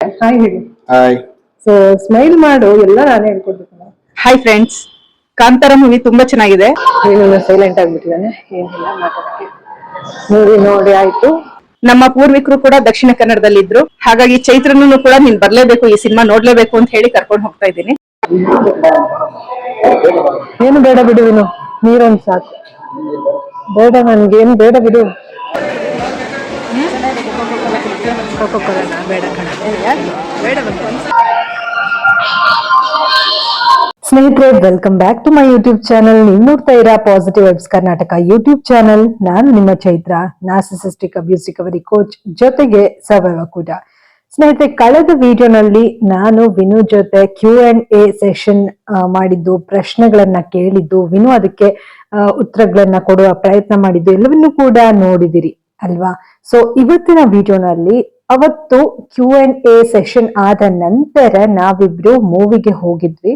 Hi ಹೇಳಿ. Hi so smile ಮಾಡು ಎಲ್ಲ ನಾನೇ ಹೇಳ್ಕೊಡ್ಬೇಕಲ್ಲ. ಹಾಯ್ ಫ್ರೆಂಡ್ಸ್ ಕಾಂತಾರ ಮೂವಿ ತುಂಬಾ ಚೆನ್ನಾಗಿದೆ. ನೀನು ಸೈಲೆಂಟ್ ಆಗ್ಬಿಟ್ಟಿದ್ದಾನೆ ಏನಿಲ್ಲ ಮಾತಾಡಕ್ಕೆ. ಮೂವಿ ನೋಡಿ ಆಯ್ತು. ನಮ್ಮ ಪೂರ್ವಿಕರು ಕೂಡ ದಕ್ಷಿಣ ಕನ್ನಡದಲ್ಲಿ ಇದ್ರು ಹಾಗಾಗಿ ಚೈತ್ರನೂ ಕೂಡ ನೀನ್ ಬರ್ಲೇಬೇಕು ಈ ಸಿನಿಮಾ ನೋಡ್ಲೇಬೇಕು ಅಂತ ಹೇಳಿ ಕರ್ಕೊಂಡು ಹೋಗ್ತಾ ಇದ್ದೀನಿ. ಏನು ಬೇಡ ಬಿಡು ಇನ್ನು ನೀರೊಂದು ಸಾಕು. ಬೇಡ ನನ್ಗೇನು ಬೇಡ ಬಿಡು. ಸ್ನೇಹಿತರೆ welcome back to my YouTube channel ನೀವು ನೋಡ್ತಾ ಇರಾ positive vibes Karnataka YouTube channel ನಾನು ನಿಮ್ಮ Chaitra narcissistic abuse recovery coach ಜೊತೆಗೆ ಸವಯವ ಕೂಡ. ಸ್ನೇಹಿತರೆ, ಕಳೆದ ವಿಡಿಯೋನಲ್ಲಿ ನಾನು ವಿನು ಜೊತೆ ಕ್ಯೂ ಅಂಡ್ ಎ ಸೆಷನ್ ಮಾಡಿದ್ದು, ಪ್ರಶ್ನೆಗಳನ್ನ ಕೇಳಿದ್ದು, ವಿನು ಅದಕ್ಕೆ ಉತ್ತರಗಳನ್ನ ಕೊಡುವ ಪ್ರಯತ್ನ ಮಾಡಿದ್ದು ಎಲ್ಲವನ್ನೂ ಕೂಡ ನೋಡಿದಿರಿ, ಅಲ್ವಾ? ಸೊ ಇವತ್ತಿನ ವಿಡಿಯೋನಲ್ಲಿ ಅವತ್ತು ಕ್ಯೂ ಅಂಡ್ ಎ ಸೆಷನ್ ಆದ ನಂತರ ನಾವಿಬ್ರು ಮೂವಿಗೆ ಹೋಗಿದ್ವಿ.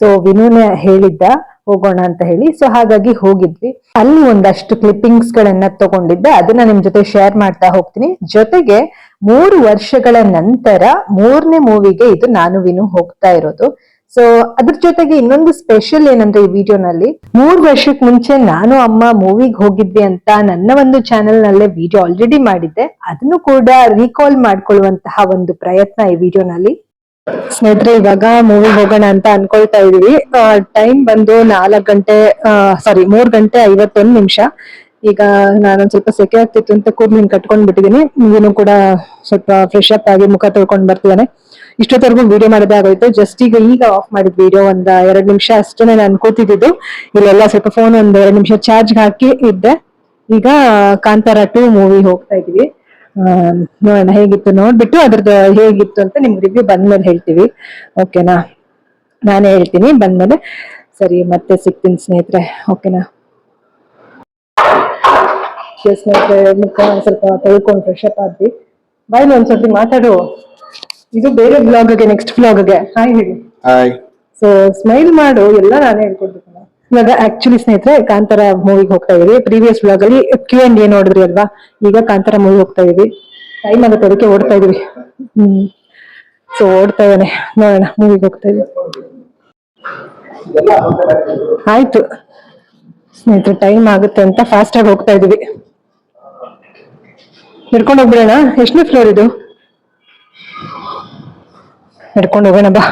ಸೊ ವಿನೂನ ಹೇಳಿದ್ದ, ಹೋಗೋಣ ಅಂತ ಹೇಳಿ. ಸೊ ಹಾಗಾಗಿ ಹೋಗಿದ್ವಿ. ಅಲ್ಲಿ ಒಂದಷ್ಟು ಕ್ಲಿಪ್ಪಿಂಗ್ಸ್ ಗಳನ್ನ ತಗೊಂಡಿದ್ದೆ. ಅದನ್ನ ನಿಮ್ ಜೊತೆ ಶೇರ್ ಮಾಡ್ತಾ ಹೋಗ್ತೀನಿ. ಜೊತೆಗೆ ಮೂರು ವರ್ಷಗಳ ನಂತರ ಮೂರನೇ ಮೂವಿಗೆ ಇದು ನಾನು, ವಿನು ಹೋಗ್ತಾ ಇರೋದು. ಸೊ ಅದ್ರ ಜೊತೆಗೆ ಇನ್ನೊಂದು ಸ್ಪೆಷಲ್ ಏನಂದ್ರೆ ಈ ವಿಡಿಯೋನಲ್ಲಿ ಮೂರ್ ವರ್ಷಕ್ಕೆ ಮುಂಚೆ ನಾನು, ಅಮ್ಮ ಮೂವಿಗೆ ಹೋಗಿದ್ವಿ ಅಂತ ನನ್ನ ಒಂದು ಚಾನೆಲ್ ನಲ್ಲೇ ವಿಡಿಯೋ ಆಲ್ರೆಡಿ ಮಾಡಿದ್ದೆ. ಅದನ್ನು ಕೂಡ ರೀಕಾಲ್ ಮಾಡ್ಕೊಳ್ಳುವಂತಹ ಒಂದು ಪ್ರಯತ್ನ ಈ ವಿಡಿಯೋನಲ್ಲಿ. ಸ್ನೇಹಿತರೆ, ಇವಾಗ ಮೂವಿ ಹೋಗೋಣ ಅಂತ ಅನ್ಕೊಳ್ತಾ ಇದೀವಿ. ಟೈಮ್ ಬಂದು ನಾಲ್ಕ್ ಗಂಟೆ ಸಾರಿ ಮೂರ್ ಗಂಟೆ ಐವತ್ತೊಂದು ನಿಮಿಷ. ಈಗ ನಾನೊಂದ್ ಸ್ವಲ್ಪ ಸೆಕೆ ಆಗ್ತಿತ್ತು ಅಂತ ಕೂದ್ಲಿನ್ ಕಟ್ಕೊಂಡ್ ಬಿಟ್ಟಿದೀನಿ. ನೀನು ಕೂಡ ಸ್ವಲ್ಪ ಫ್ರೆಶ್ ಅಪ್ ಆಗಿ ಮುಖ ತೊಳ್ಕೊಂಡ್ ಬರ್ತಿದ್ದಾನೆ ಇಷ್ಟೊತ್ತವರೆಗೂ ವಿಡಿಯೋ ಮಾಡೋದಾಗೋಯ್ತು ಜಸ್ಟ್ ಈಗ ಈಗ ಆಫ್ ಮಾಡಿದ್ ವಿಡಿಯೋ ಒಂದ್ ಎರಡು ನಿಮಿಷ ಅಷ್ಟೇ ನಾನು ಅನ್ಕೋತಿದ್ದು ಇಲ್ಲೆಲ್ಲ ಸ್ವಲ್ಪ ಫೋನ್ ಒಂದ್ ಎರಡು ನಿಮಿಷ ಚಾರ್ಜ್ ಹಾಕಿ ಇದ್ದೆ. ಈಗ ಕಾಂತಾರ ಟು ಮೂವಿ ಹೋಗ್ತಾ ಇದೀವಿ ನೋಡೋಣ ಹೇಗಿತ್ತು ನೋಡ್ಬಿಟ್ಟು ಅದ್ರದ್ದು ಹೇಗಿತ್ತು ಅಂತ ನಿಮ್ಗೆ ರಿವ್ಯೂ ಬಂದ್ಮೇಲೆ ಹೇಳ್ತೀವಿ. ಓಕೆನಾ ನಾನೇ ಹೇಳ್ತೀನಿ. ಬಂದ್ಮೇಲೆ ಸರಿ, ಮತ್ತೆ ಸಿಗ್ತೀನಿ ಸ್ನೇಹಿತರೆ. ಓಕೆನಾ ಸ್ನೇಹಿತರೆ, ಮುಖ ಸ್ವಲ್ಪ ತೊಳ್ಕೊಂಡು ಫ್ರೆಶ್ ಅಪ್ ಆದ್ವಿ. ಬಾಯ್ ಒಂದ್ಸತಿ ಮಾತಾಡು. ಇದು ಬೇರೆ ಬ್ಲಾಗ್ಗೆ ನೆಕ್ಸ್ಟ್ ಬ್ಲಾಗ್ಗೆ ಹಾಯ್ ಹೇಳಿ. ಹಾಯ್ ಸೊ ಸ್ಮೈಲ್ ಮಾಡು ಎಲ್ಲ ನಾನು ಹೇಳ್ಕೊಡ್ಬೇಕಲ್ಲ ಇವಾಗ ಆಕ್ಚುಲಿ ಸ್ನೇಹಿತರೆ ಕಾಂತಾರ ಮೂವಿಗೆ ಹೋಗ್ತಾ ಇದೀವಿ. ಪ್ರೀವಿಯಸ್ ಬ್ಲಾಗ್ ಅಲ್ಲಿ ಕ್ಯೂ ಅಂಡ್ ಏನ್ ನೋಡಿದ್ರಿ ಅಲ್ವಾ? ಈಗ ಕಾಂತಾರ ಮೂವಿ ಹೋಗ್ತಾ ಇದೀವಿ. ಟೈಮ್ ಆಗುತ್ತೆ ಅದಕ್ಕೆ ಓಡ್ತಾ ಇದೀವಿ. ಹ್ಮ್. ಸೊ ಓಡ್ತಾ ಇದ್ದಾನೆ. ನೋಡೋಣ ಮೂವಿಗೆ ಹೋಗ್ತಾ ಇದೀವಿ. ಆಯ್ತು. ಸ್ನೇಹಿತರೆ ಟೈಮ್ ಆಗುತ್ತೆ ಅಂತ ಫಾಸ್ಟ್ ಆಗಿ ಹೋಗ್ತಾ ಇದೀವಿ. ಹಿಡ್ಕೊಂಡು ಹೋಗ್ಬಿಡೋಣ. ಎಷ್ಟನೇ ಫ್ಲೋರ್ ಇದು? ಹಿಡ್ಕೊಂಡು ಹೋಗೋಣ ಬಾ.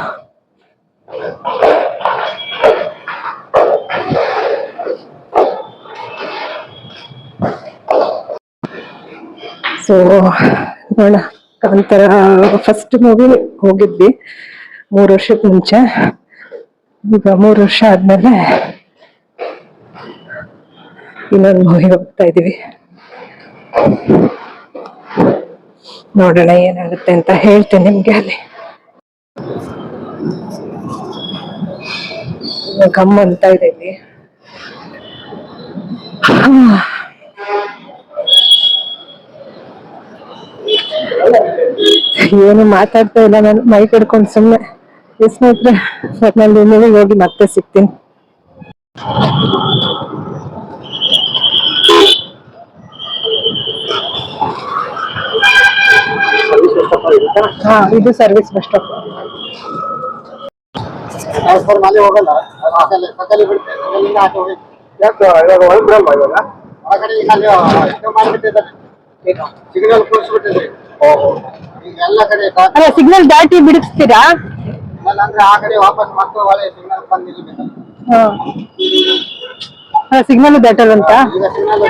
ಸೊ ನೋಡ ಕಾಂತಾರ ಫಸ್ಟ್ ಮೂವಿ ಹೋಗಿದ್ವಿ. ಮೂರು ವರ್ಷಕ್ಕೆ ಮುಂಚೆ. ಈಗ ಮೂರು ವರ್ಷ ಆದ್ಮೇಲೆ ಇನ್ನೊಂದು ಮೂವಿ ಹೋಗ್ತಾ ಇದೀವಿ. ನೋಡೋಣ ಏನಾಗುತ್ತೆ ಅಂತ ಹೇಳ್ತೇನೆ ನಿಮ್ಗೆ ಅಲ್ಲಿ. ಗಮ್ ಅಂತ ಇದೆ ಇಲ್ಲಿ. ಏನು ಮಾತಾಡ್ತಾ ಇಲ್ಲ ನಾನು ಮೈ ಕಡ್ಕೊಂಡು ಸುಮ್ಮನೆ ಸ್ನೇಹಿತರೆ ಒಟ್ನಲ್ಲಿ ಮೂವಿಗೆ ಹೋಗಿ ಮತ್ತೆ ಸಿಗ್ತೀನಿ. ಹಾ ಇದು ಸರ್ವಿಸ್ ಬಸ್ ಸ್ಟಾಪ್ ಟ್ರಾನ್ಸ್ಫಾರ್ಮ್ ಅಲ್ಲಿ ಹೋಗಲ್ಲ ಪಕ್ಕದಲ್ಲಿಂದ ಆಚೆ ಹೋಗಿ ಯಾಕೆ ಇವಾಗ ಆ ಕಡೆ ಈಗ ಅಲ್ಲಿ ಇದು ಮಾಡ್ಬಿಟ್ಟಿದ್ದಾರೆ ಸಿಗ್ನಲ್ ಓಹೋ ಈಗ ಎಲ್ಲ ಕಡೆ ಅಲ್ಲ ಸಿಗ್ನಲ್ ದಾಟಿ ಬಿಡಿಸ್ತೀರಾ? ಅಂದ್ರೆ ಆ ಕಡೆ ವಾಪಸ್ ಮತ್ತೆ ಒಳ್ಳೆ ಸಿಗ್ನಲ್ ಬಂದು ನಿಲ್ಬೇಕು ಸಿಗ್ನಲ್ ಅಂತ ಈಗ ಸಿಗ್ನಲ್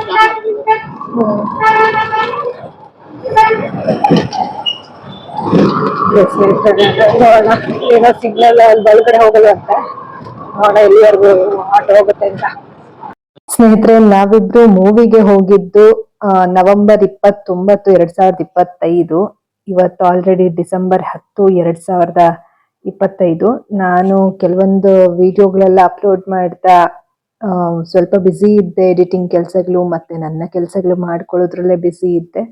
ಏನೋ ಸಿಗ್ನಲ್ ಅಲ್ಲಿ ಹೋಗಲ್ಲ ಅಂತ. ನೋಡ ಎಲ್ಲಿವರೆಗೂ ಆಟೋ ಹೋಗುತ್ತೆ ಅಂತ. ಸ್ನೇಹಿತರೆ, ನಾವಿಬ್ರು ಮೂವಿಗೆ ಹೋಗಿದ್ದು ನವೆಂಬರ್ ಇಪ್ಪತ್ತೊಂಬತ್ತು, ಎರಡ್ ಸಾವಿರದ ಇಪ್ಪತ್ತೈದು. ಇವತ್ತು ಆಲ್ರೆಡಿ ಡಿಸೆಂಬರ್ ಹತ್ತು, ಎರಡ್ ಸಾವಿರದ ಇಪ್ಪತ್ತೈದು. ನಾನು ಕೆಲವೊಂದು ವಿಡಿಯೋಗಳೆಲ್ಲ ಅಪ್ಲೋಡ್ ಮಾಡ್ತಾ ಸ್ವಲ್ಪ ಬ್ಯುಸಿ ಇದ್ದೆ ಎಡಿಟಿಂಗ್ ಕೆಲಸಗಳು ಮತ್ತೆ ನನ್ನ ಕೆಲಸಗಳು ಮಾಡ್ಕೊಳ್ಳೋದ್ರಲ್ಲೇ ಬ್ಯುಸಿ ಇದ್ದೆ.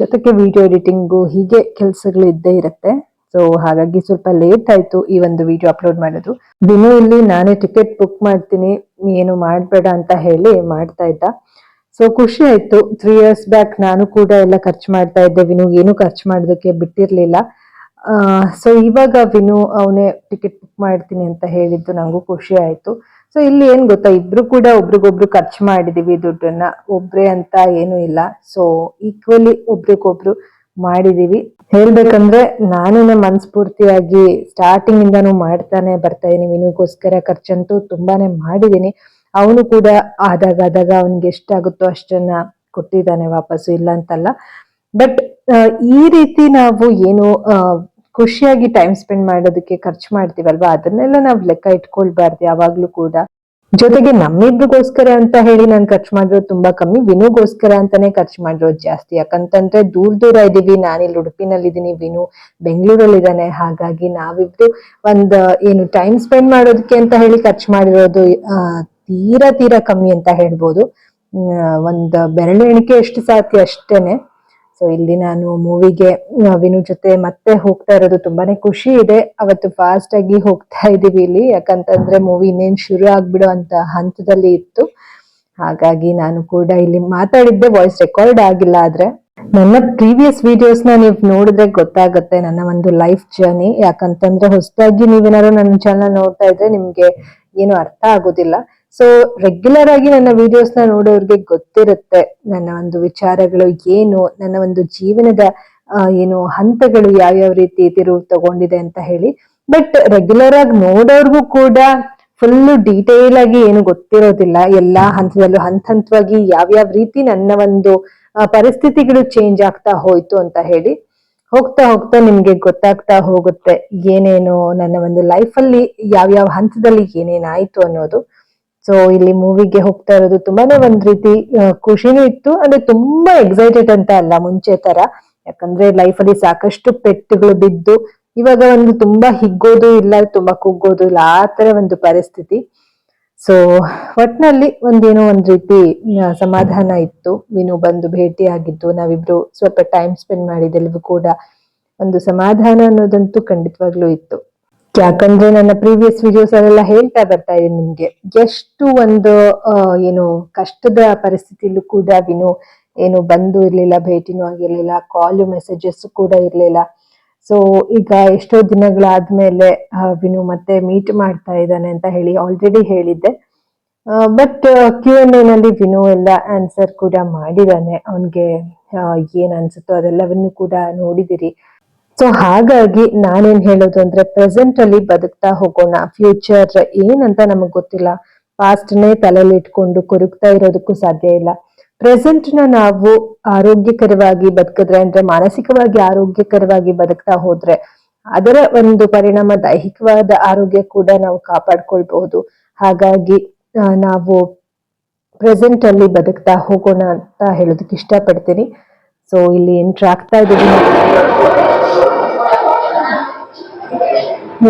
ಜೊತೆಗೆ ವಿಡಿಯೋ ಎಡಿಟಿಂಗು ಹೀಗೆ ಕೆಲಸಗಳು ಇದ್ದೇ ಇರುತ್ತೆ. ಸೊ ಹಾಗಾಗಿ ಸ್ವಲ್ಪ ಲೇಟ್ ಆಯ್ತು ಈ ಒಂದು ವಿಡಿಯೋ ಅಪ್ಲೋಡ್ ಮಾಡೋದು. ದಿನ ಇಲ್ಲಿ ನಾನೇ ಟಿಕೆಟ್ ಬುಕ್ ಮಾಡ್ತೀನಿ, ಏನು ಮಾಡಬೇಡ ಅಂತ ಹೇಳಿ ಮಾಡ್ತಾ ಇದ್ದ. ಸೊ ಖುಷಿ ಆಯ್ತು. ತ್ರೀ ಇಯರ್ಸ್ ಬ್ಯಾಕ್ ನಾನು ಕೂಡ ಎಲ್ಲ ಖರ್ಚು ಮಾಡ್ತಾ ಇದ್ದೆ. ವಿನು ಏನು ಖರ್ಚು ಮಾಡೋದಕ್ಕೆ ಬಿಟ್ಟಿರ್ಲಿಲ್ಲ. ಸೊ ಇವಾಗ ವಿನು ಅವನೇ ಟಿಕೆಟ್ ಬುಕ್ ಮಾಡ್ತೀನಿ ಅಂತ ಹೇಳಿದ್ದು ನನಗೂ ಖುಷಿ ಆಯ್ತು. ಸೊ ಇಲ್ಲಿ ಏನ್ ಗೊತ್ತಾ? ಇಬ್ರು ಕೂಡ ಒಬ್ರಿಗೊಬ್ರು ಖರ್ಚು ಮಾಡಿದೀವಿ ದುಡ್ಡನ್ನ. ಒಬ್ರೇ ಅಂತ ಏನು ಇಲ್ಲ. ಸೊ ಈಕ್ವಲಿ ಒಬ್ರಿಗೊಬ್ರು ಮಾಡಿದೀವಿ. ಹೇಳ್ಬೇಕಂದ್ರೆ ನಾನು ಮನಸ್ಫೂರ್ತಿಯಾಗಿ ಸ್ಟಾರ್ಟಿಂಗ್ ಇಂದಾನು ಮಾಡ್ತಾನೆ ಬರ್ತಾ ಇದೀನಿ. ವಿನುಗೋಸ್ಕರ ಖರ್ಚಂತೂ ತುಂಬಾನೇ ಮಾಡಿದೀನಿ. ಅವನು ಕೂಡ ಆದಾಗ ಆದಾಗ ಅವನ್ಗೆ ಎಷ್ಟಾಗುತ್ತೋ ಅಷ್ಟನ್ನ ಕೊಟ್ಟಿದ್ದಾನೆ ವಾಪಸ್ಸು. ಇಲ್ಲ ಅಂತಲ್ಲ ಬಟ್ ಈ ರೀತಿ ನಾವು ಏನು ಖುಷಿಯಾಗಿ ಟೈಮ್ ಸ್ಪೆಂಡ್ ಮಾಡೋದಕ್ಕೆ ಖರ್ಚು ಮಾಡ್ತೀವಲ್ವಾ? ಅದನ್ನೆಲ್ಲ ನಾವು ಲೆಕ್ಕ ಇಟ್ಕೊಳ್ಬಾರ್ದು ಯಾವಾಗ್ಲೂ ಕೂಡ. ಜೊತೆಗೆ ನಮ್ಮಿಬ್ರಿಗೋಸ್ಕರ ಅಂತ ಹೇಳಿ ನಾನು ಖರ್ಚು ಮಾಡಿರೋದು ತುಂಬಾ ಕಮ್ಮಿ ವಿನುಗೋಸ್ಕರ ಅಂತಾನೆ ಖರ್ಚು ಮಾಡಿರೋದು ಜಾಸ್ತಿ. ಯಾಕಂತಂದ್ರೆ ದೂರ ದೂರ ಇದೀವಿ ನಾನಿಲ್ಲಿ ಉಡುಪಿನಲ್ಲಿ ಇದೀನಿ ವಿನು ಬೆಂಗಳೂರಲ್ಲಿ ಇದ್ದಾನೆ ಹಾಗಾಗಿ ನಾವಿಬ್ರು ಒಂದ್ ಏನು ಟೈಮ್ ಸ್ಪೆಂಡ್ ಮಾಡೋದಕ್ಕೆ ಅಂತ ಹೇಳಿ ಖರ್ಚು ಮಾಡಿರೋದು ಆ, ತೀರಾ ತೀರಾ ಕಮ್ಮಿ ಅಂತ ಹೇಳ್ಬೋದು. ಒಂದ್ ಬೆರಳು ಎಣಿಕೆ ಎಷ್ಟು ಸಾಧ್ಯ ಅಷ್ಟೇನೆ. ಸೊ ಇಲ್ಲಿ ನಾನು ಮೂವಿಗೆ ವಿನು ಜೊತೆ ಮತ್ತೆ ಹೋಗ್ತಾ ಇರೋದು ತುಂಬಾನೇ ಖುಷಿ ಇದೆ. ಅವತ್ತು ಫಾಸ್ಟ್ ಆಗಿ ಹೋಗ್ತಾ ಇದೀವಿ ಇಲ್ಲಿ. ಯಾಕಂತಂದ್ರೆ ಮೂವಿ ಇನ್ನೇನ್ ಶುರು ಆಗ್ಬಿಡೋ ಅಂತ ಹಂತದಲ್ಲಿ ಇತ್ತು. ಹಾಗಾಗಿ ನಾನು ಕೂಡ ಇಲ್ಲಿ ಮಾತಾಡಿದ್ದೆ ವಾಯ್ಸ್ ರೆಕಾರ್ಡ್ ಆಗಿಲ್ಲ ಆದ್ರೆ. ನನ್ನ ಪ್ರೀವಿಯಸ್ ವಿಡಿಯೋಸ್ನ ನೀವು ನೋಡಿದ್ರೆ ಗೊತ್ತಾಗುತ್ತೆ ನನ್ನ ಒಂದು ಲೈಫ್ ಜರ್ನಿ ಯಾಕಂತಂದ್ರೆ ಹೊಸದಾಗಿ ನೀವೇನಾದ್ರು ನನ್ನ ಚಾನಲ್ ನೋಡ್ತಾ ಇದ್ರೆ ನಿಮ್ಗೆ ಏನು ಅರ್ಥ ಆಗೋದಿಲ್ಲ. ಸೊ ರೆಗ್ಯುಲರ್ ಆಗಿ ನನ್ನ ವಿಡಿಯೋಸ್ನ ನೋಡೋರ್ಗೆ ಗೊತ್ತಿರುತ್ತೆ ನನ್ನ ಒಂದು ವಿಚಾರಗಳು ಏನು, ನನ್ನ ಒಂದು ಜೀವನದ ಏನು ಹಂತಗಳು ಯಾವ್ಯಾವ ರೀತಿ ತಿರುವು ತಗೊಂಡಿದೆ ಅಂತ ಹೇಳಿ. ಬಟ್ ರೆಗ್ಯುಲರ್ ಆಗಿ ನೋಡೋರ್ಗೂ ಕೂಡ ಫುಲ್ ಡೀಟೇಲ್ ಆಗಿ ಏನು ಗೊತ್ತಿರೋದಿಲ್ಲ. ಎಲ್ಲಾ ಹಂತದಲ್ಲೂ ಹಂತ ಹಂತವಾಗಿ ಯಾವ್ಯಾವ ರೀತಿ ನನ್ನ ಒಂದು ಪರಿಸ್ಥಿತಿಗಳು ಚೇಂಜ್ ಆಗ್ತಾ ಹೋಯ್ತು ಅಂತ ಹೇಳಿ ಹೋಗ್ತಾ ಹೋಗ್ತಾ ನಿಮ್ಗೆ ಗೊತ್ತಾಗ್ತಾ ಹೋಗುತ್ತೆ. ಏನೇನು ನನ್ನ ಒಂದು ಲೈಫಲ್ಲಿ ಯಾವ್ಯಾವ ಹಂತದಲ್ಲಿ ಏನೇನಾಯ್ತು ಅನ್ನೋದು. ಸೊ ಇಲ್ಲಿ ಮೂವಿಗೆ ಹೋಗ್ತಾ ಇರೋದು ತುಂಬಾನೇ ಒಂದ್ ರೀತಿ ಖುಷಿನೂ ಇತ್ತು. ಅಂದ್ರೆ ತುಂಬಾ ಎಕ್ಸೈಟೆಡ್ ಅಂತ ಅಲ್ಲ ಮುಂಚೆ ತರ. ಯಾಕಂದ್ರೆ ಲೈಫ್ ಅಲ್ಲಿ ಸಾಕಷ್ಟು ಪೆಟ್ಟುಗಳು ಬಿದ್ದು, ಇವಾಗ ಒಂದು ತುಂಬಾ ಹಿಗ್ಗೋದು ಇಲ್ಲ, ತುಂಬಾ ಕುಗ್ಗೋದು ಇಲ್ಲ, ಆ ತರ ಒಂದು ಪರಿಸ್ಥಿತಿ. ಸೊ ಒಟ್ನಲ್ಲಿ ಒಂದೇನೋ ಒಂದ್ ರೀತಿ ಸಮಾಧಾನ ಇತ್ತು. ವಿನು ಬಂದು ಭೇಟಿ ಆಗಿದ್ದು, ನಾವಿಬ್ರು ಸ್ವಲ್ಪ ಟೈಮ್ ಸ್ಪೆಂಡ್ ಮಾಡಿದೆಲ್ಲವೂ ಕೂಡ ಒಂದು ಸಮಾಧಾನ ಅನ್ನೋದಂತೂ ಖಂಡಿತವಾಗ್ಲೂ ಇತ್ತು. ಯಾಕಂದ್ರೆ ನನ್ನ ಪ್ರೀವಿಯಸ್ ವಿಡಿಯೋಸ್ ಅಲ್ಲೆಲ್ಲ ಹೇಳ್ತಾ ಬರ್ತಾ ಇದ್ದೀನಿ ನಿಮ್ಗೆ. ಎಷ್ಟು ಒಂದು ಏನು ಕಷ್ಟದ ಪರಿಸ್ಥಿತಿಲೂ ಕೂಡ ವಿನು, ಏನು ಬಂದು ಇರ್ಲಿಲ್ಲ, ಭೇಟಿನೂ ಆಗಿರ್ಲಿಲ್ಲ ಕಾಲ್ ಮೆಸೇಜಸ್ ಕೂಡ ಇರ್ಲಿಲ್ಲ. ಸೊ ಈಗ ಎಷ್ಟೋ ದಿನಗಳಾದ್ಮೇಲೆ ವಿನು ಮತ್ತೆ ಮೀಟ್ ಮಾಡ್ತಾ ಇದ್ದಾನೆ ಅಂತ ಹೇಳಿ ಆಲ್ರೆಡಿ ಹೇಳಿದ್ದೆ. ಬಟ್ ಕ್ಯೂ ಎನ್ ಎನಲ್ಲಿ ವಿನು ಎಲ್ಲ ಆನ್ಸರ್ ಕೂಡ ಮಾಡಿದ್ದಾನೆ. ಅವನ್ಗೆ ಏನ್ ಅನ್ಸುತ್ತೋ ಅದೆಲ್ಲವನ್ನು ಕೂಡ ನೋಡಿದಿರಿ. ಸೊ ಹಾಗಾಗಿ ನಾನೇನ್ ಹೇಳೋದು ಅಂದ್ರೆ ಪ್ರೆಸೆಂಟ್ ಅಲ್ಲಿ ಬದುಕ್ತಾ ಹೋಗೋಣ ಫ್ಯೂಚರ್ ಏನಂತ ನಮಗ್ ಗೊತ್ತಿಲ್ಲ. ಪಾಸ್ಟ್ ನೇ ತಲೆಯಲ್ಲಿ ಇಟ್ಕೊಂಡು ಕೊರಗ್ತಾ ಇರೋದಕ್ಕೂ ಸಾಧ್ಯ ಇಲ್ಲ. ಪ್ರೆಸೆಂಟ್ನ ನಾವು ಆರೋಗ್ಯಕರವಾಗಿ ಬದುಕಿದ್ರೆ ಅಂದ್ರೆ ಮಾನಸಿಕವಾಗಿ ಆರೋಗ್ಯಕರವಾಗಿ ಬದುಕ್ತಾ ಹೋದ್ರೆ ಅದರ ಒಂದು ಪರಿಣಾಮ ದೈಹಿಕವಾದ ಆರೋಗ್ಯ ಕೂಡ ನಾವು ಕಾಪಾಡ್ಕೊಳ್ಬಹುದು. ಹಾಗಾಗಿ ನಾವು ಪ್ರೆಸೆಂಟ್ ಅಲ್ಲಿ ಬದುಕ್ತಾ ಹೋಗೋಣ ಅಂತ ಹೇಳೋದಕ್ಕೆ ಇಷ್ಟಪಡ್ತೀನಿ. ಸೊ ಇಲ್ಲಿ ಎಂಟ್ರ್ ಆಗ್ತಾ ಇದೀವಿ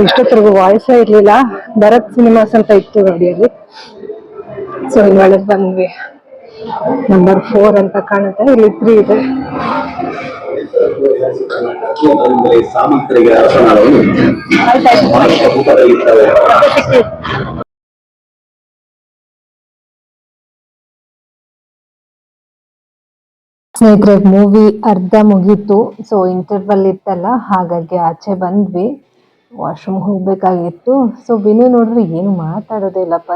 ಇಷ್ಟೊತ್ತರೆಗೂ ವಾಯ್ಸ್ ಇರ್ಲಿಲ್ಲ. ಭರತ್ ಸಿನಿಮಾಸ್ ಅಂತ ಇತ್ತು ಗಾಡಿಯಲ್ಲಿ. ಸೊ ಒಳಗೆ ಬಂದ್ವಿ. ನಂಬರ್ ಫೋರ್ ಅಂತ ಕಾಣುತ್ತೆ. ಇಲ್ಲಿ ತ್ರೀ ಇದೆ. ಸ್ನೇಹಿತರೆ ಮೂವಿ ಅರ್ಧ ಮುಗೀತು. ಸೊ ಇಂಟರ್ವಲ್ ಇತ್ತಲ್ಲ, ಹಾಗಾಗಿ ಆಚೆ ಬಂದ್ವಿ. ವಾಶ್ರೂಮ್ ಹೋಗ್ಬೇಕಾಗಿತ್ತು. ಸೊ ವಿನು ನೋಡಿದ್ರೆ ಏನು ಮಾತಾಡೋದೇ ಇಲ್ಲಪ್ಪ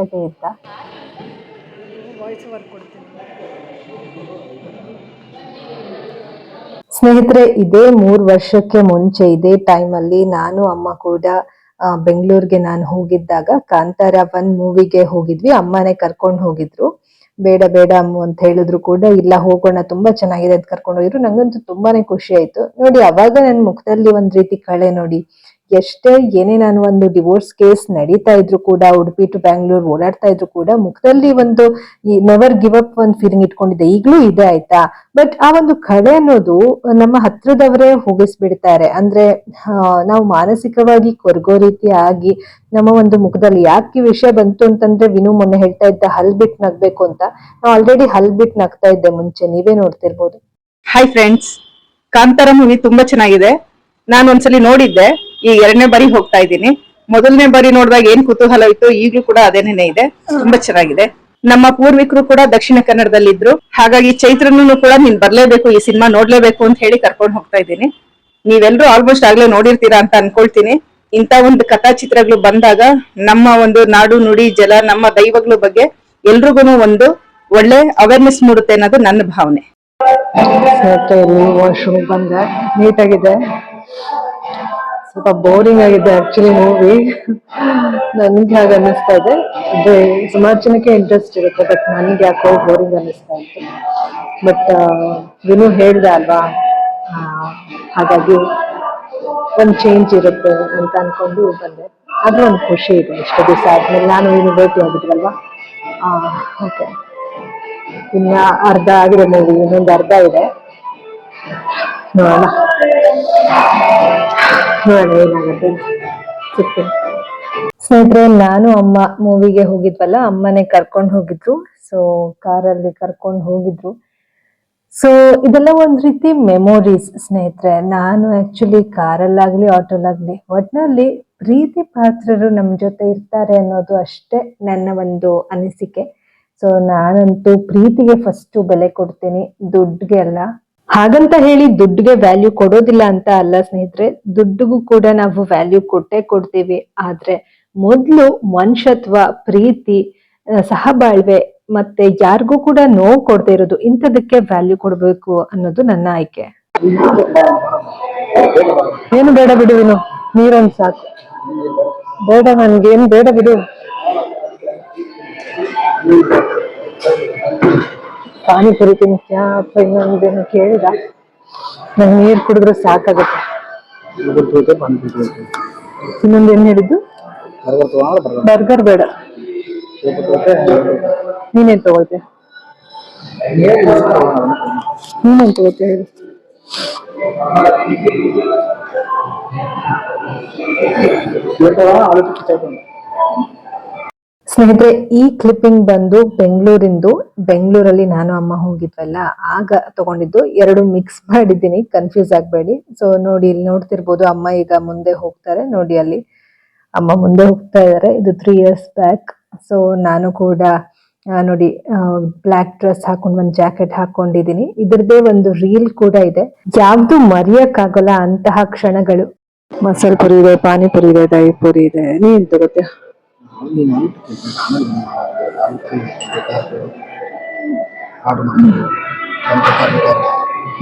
ಆಗೇ ಇದ್ದ. ಸ್ನೇಹಿತರೆ, ಇದೇ ಮೂರು ವರ್ಷಕ್ಕೆ ಮುಂಚೆ, ಇದೇ ಟೈಮ್ ಅಲ್ಲಿ ನಾನು, ಅಮ್ಮ ಕೂಡ ಬೆಂಗಳೂರಿಗೆ ನಾನು ಹೋಗಿದ್ದಾಗ, ಕಾಂತಾರ ಒನ್ ಮೂವಿಗೆ ಹೋಗಿದ್ವಿ. ಅಮ್ಮನೇ ಕರ್ಕೊಂಡು ಹೋಗಿದ್ರು. ಬೇಡ ಬೇಡ ಅಮ್ಮ ಅಂತ ಹೇಳಿದ್ರು ಕೂಡ, ಇಲ್ಲ, ಹೋಗೋಣ, ತುಂಬಾ ಚೆನ್ನಾಗಿದೆ ಅಂತ ಕರ್ಕೊಂಡು ಹೋಗಿದ್ರು. ನಂಗಂತೂ ತುಂಬಾನೇ ಖುಷಿ ಆಯ್ತು. ನೋಡಿ, ಅವಾಗ ನನ್ನ ಮುಖದಲ್ಲಿ ಒಂದ್ ರೀತಿ ಕಳೆ ನೋಡಿ. ಎಷ್ಟೇ ಏನೇ ನಾನು ಒಂದು ಡಿವೋರ್ಸ್ ಕೇಸ್ ನಡೀತಾ ಇದ್ರು ಕೂಡ, ಉಡುಪಿ ಟು ಬ್ಯಾಂಗ್ಳೂರ್ ಓಡಾಡ್ತಾ ಇದ್ರು ಕೂಡ, ಮುಖದಲ್ಲಿ ಒಂದು ನೆವರ್ ಗಿವ್ ಅಪ್ ಒಂದು ಫೀಲಿಂಗ್ ಇಟ್ಕೊಂಡಿದ್ದೆ. ಈಗಲೂ ಇದೆ ಆಯ್ತಾ? ಬಟ್ ಆ ಒಂದು ಕಳೆ ಅನ್ನೋದು ನಮ್ಮ ಹತ್ರದವರೇ ಹೋಗಿಸ್ಬಿಡ್ತಾರೆ. ಅಂದ್ರೆ ನಾವು ಮಾನಸಿಕವಾಗಿ ಕೊರಗೋ ರೀತಿ ಆಗಿ ನಮ್ಮ ಒಂದು ಮುಖದಲ್ಲಿ ಯಾಕೆ ವಿಷಯ ಬಂತು ಅಂತಂದ್ರೆ ವಿನು ಮೊನ್ನೆ ಹೇಳ್ತಾ ಇದ್ದ, ಹಲ್ ಬಿಟ್ ನಗ್ಬೇಕು ಅಂತ. ನಾವು ಆಲ್ರೆಡಿ ಹಲ್ ಬಿಟ್ ನಗ್ತಾ ಇದ್ದೆ ಮುಂಚೆ. ನೀವೇ ನೋಡ್ತಿರ್ಬೋದು. ಹಾಯ್ ಫ್ರೆಂಡ್ಸ್ ಕಾಂತಾರ ಮೂವಿ ತುಂಬಾ ಚೆನ್ನಾಗಿದೆ. ನಾನು ಒಂದ್ಸಲಿ ನೋಡಿದ್ದೆ. ಈ ಎರಡನೇ ಬಾರಿ ಹೋಗ್ತಾ ಇದ್ದೀನಿ. ಮೊದಲನೇ ಬಾರಿ ನೋಡಿದಾಗ ಏನ್ ಕುತೂಹಲ ಇತ್ತು ಈಗಲೂ ಕೂಡ ಅದೇನೇ ಇದೆ. ತುಂಬಾ ಚೆನ್ನಾಗಿದೆ. ನಮ್ಮ ಪೂರ್ವಿಕರು ಕೂಡ ದಕ್ಷಿಣ ಕನ್ನಡದಲ್ಲಿದ್ರು. ಹಾಗಾಗಿ ಚೈತ್ರನೂ ಕೂಡ ನೀನ್ ಬರ್ಲೇಬೇಕು, ಈ ಸಿನಿಮಾ ನೋಡ್ಲೇಬೇಕು ಅಂತ ಹೇಳಿ ಕರ್ಕೊಂಡು ಹೋಗ್ತಾ ಇದ್ದೀನಿ. ನೀವೆಲ್ಲರೂ ಆಲ್ಮೋಸ್ಟ್ ಆಗ್ಲೇ ನೋಡಿರ್ತೀರಾ ಅಂತ ಅನ್ಕೊಳ್ತೀನಿ. ಇಂತ ಒಂದು ಕಥಾ ಚಿತ್ರಗಳು ಬಂದಾಗ ನಮ್ಮ ಒಂದು ನಾಡು ನುಡಿ, ಜಲ, ನಮ್ಮ ದೈವಗಳ ಬಗ್ಗೆ ಎಲ್ರಿಗೂ ಒಂದು ಒಳ್ಳೆ ಅವೇರ್ನೆಸ್ ಮೂಡುತ್ತೆ ಅನ್ನೋದು ನನ್ನ ಭಾವನೆ. ವಾಶ್ರೂಮ್ ಬಂದೆ? ನೀಟಾಗಿದೆ ಸ್ವಲ್ಪ ಬೋರಿಂಗ್ ಆಗಿದೆ ಆಕ್ಚುಲಿ ಮೂವಿ ನನ್ಗೆ ಹಾಗೆ ಅನ್ನಿಸ್ತಾ ಇದೆ. ಅದೇ ಸುಮಾರು ಜನಕ್ಕೆ ಇಂಟ್ರೆಸ್ಟ್ ಇರುತ್ತೆ ಬಟ್ ನನಗೆ ಯಾಕೋ ಬೋರಿಂಗ್ ಅನ್ನಿಸ್ತಾ ಇತ್ತು ಬಟ್ ವಿನು ಹೇಳ್ದೆ ಅಲ್ವಾ? ಹಾಗಾಗಿ ಒಂದು ಚೇಂಜ್ ಇರುತ್ತೆ ಅಂತ ಅನ್ಕೊಂಡು ಬಂದೆ. ಅದು ಒಂದು ಖುಷಿ ಇದೆ ಇಷ್ಟು ದಿವಸ ಆದ್ಮೇಲೆ. ನಾನು ಏನು ಭೇಟಿ ಆಗಿದ್ರಲ್ವಾ ಓಕೆ ಇನ್ನ ಅರ್ಧ ಆಗಿದೆ ಮೂವಿ ಇನ್ನೊಂದು ಅರ್ಧ ಇದೆ. ನೋಡೋಣ. ಸ್ನೇಹಿತರೆ, ನಾನು ಅಮ್ಮ ಮೂವಿಗೆ ಹೋಗಿದ್ವಲ್ಲ, ಅಮ್ಮನೆ ಕರ್ಕೊಂಡು ಹೋಗಿದ್ರು. ಸೊ ಕಾರಲ್ಲಿ ಕರ್ಕೊಂಡು ಹೋಗಿದ್ರು. ಸೊ ಇದೆಲ್ಲ ಒಂದ್ ರೀತಿ ಮೆಮೊರೀಸ್ ಸ್ನೇಹಿತರೆ. ನಾನು ಆಕ್ಚುಲಿ ಕಾರಲ್ಲಾಗ್ಲಿ ಆಟೋಲಾಗ್ಲಿ ಒಟ್ನಲ್ಲಿ ಪ್ರೀತಿ ಪಾತ್ರರು ನಮ್ ಜೊತೆ ಇರ್ತಾರೆ ಅನ್ನೋದು ಅಷ್ಟೇ ನನ್ನ ಒಂದು ಅನಿಸಿಕೆ. ಸೊ ನಾನಂತೂ ಪ್ರೀತಿಗೆ ಫಸ್ಟ್ ಬೆಲೆ ಕೊಡ್ತೀನಿ. ದುಡ್ಡಿಗೆ ಅಲ್ಲ ಹಾಗಂತ ಹೇಳಿ ದುಡ್ಡಿಗೆ ವ್ಯಾಲ್ಯೂ ಕೊಡೋದಿಲ್ಲ ಅಂತ ಅಲ್ಲ ಸ್ನೇಹಿತರೆ, ದುಡ್ಡಿಗೂ ಕೂಡ ನಾವು ವ್ಯಾಲ್ಯೂ ಕೊಟ್ಟೆ ಕೊಡ್ತೀವಿ. ಆದ್ರೆ ಮೊದ್ಲು ಮನುಷ್ಯತ್ವ, ಪ್ರೀತಿ ಸಹಬಾಳ್ವೆ ಮತ್ತೆ ಯಾರಿಗೂ ಕೂಡ ನೋವು ಕೊಡದೇ ಇರೋದು ಇಂಥದಕ್ಕೆ ವ್ಯಾಲ್ಯೂ ಕೊಡ್ಬೇಕು ಅನ್ನೋದು ನನ್ನ ಆಯ್ಕೆ. ಏನು ಬೇಡ ಬಿಡು ಏನು ನೀರೊಂದ್ ಸಾಕು. ಬೇಡ ನನ್ಗೆ, ಏನ್ ಬೇಡ ಬಿಡು. ಪಾನಿಪುರಿ ತಿಂತ್ಯಾ ಅಥವಾ ಇನ್ನೊಂದೇನು ಕೇಳಿದ. ನಂಗೆ ನೀರ್ ಕುಡಿದ್ರೆ ಸಾಕಾಗುತ್ತೆ. ಇನ್ನೊಂದೇನ್ ಹೇಳಿದ್ದು ಬರ್ಗರ್ ಬೇಡ. ನೀನೇನ್ ತಗೊಳ್ತೀಯ ನೀನೇನ್ ತಗೋತೀಯ ಹೇಳು. ಸ್ನೇಹಿತರೆ, ಈ ಕ್ಲಿಪ್ಪಿಂಗ್ ಬಂದು ಬೆಂಗಳೂರಿಂದು, ಬೆಂಗಳೂರಲ್ಲಿ ನಾನು, ಅಮ್ಮ ಹೋಗಿದ್ವಲ್ಲ, ಆಗ ತಗೊಂಡಿದ್ದು ಎರಡು ಮಿಕ್ಸ್ ಮಾಡಿದ್ದೀನಿ. ಕನ್ಫ್ಯೂಸ್ ಆಗಬೇಡಿ. ಸೊ ನೋಡಿ, ಇಲ್ಲಿ ನೋಡ್ತಿರ್ಬೋದು, ಅಮ್ಮ ಈಗ ಮುಂದೆ ಹೋಗ್ತಾರೆ. ನೋಡಿ, ಅಲ್ಲಿ ಅಮ್ಮ ಮುಂದೆ ಹೋಗ್ತಾ ಇದ್ದಾರೆ. ಇದು ತ್ರೀ ಇಯರ್ಸ್ ಬ್ಯಾಕ್ ಸೊ ನಾನು ಕೂಡ ನೋಡಿ ಬ್ಲ್ಯಾಕ್ ಡ್ರೆಸ್ ಹಾಕೊಂಡು ಒಂದು ಜಾಕೆಟ್ ಹಾಕೊಂಡಿದ್ದೀನಿ. ಇದ್ರದ್ದೇ ಒಂದು ರೀಲ್ ಕೂಡ ಇದೆ. ಯಾವ್ದು ಮರೆಯಕ್ಕಾಗಲ್ಲ ಅಂತಹ ಕ್ಷಣಗಳು. ಮಸಾಲೆ ಪುರಿ ಇದೆ, ಪಾನಿಪುರಿ ಇದೆ, ದಹಿ ಪುರಿ ಇದೆ. ನೀನ್ ತಗೋತೀಯ?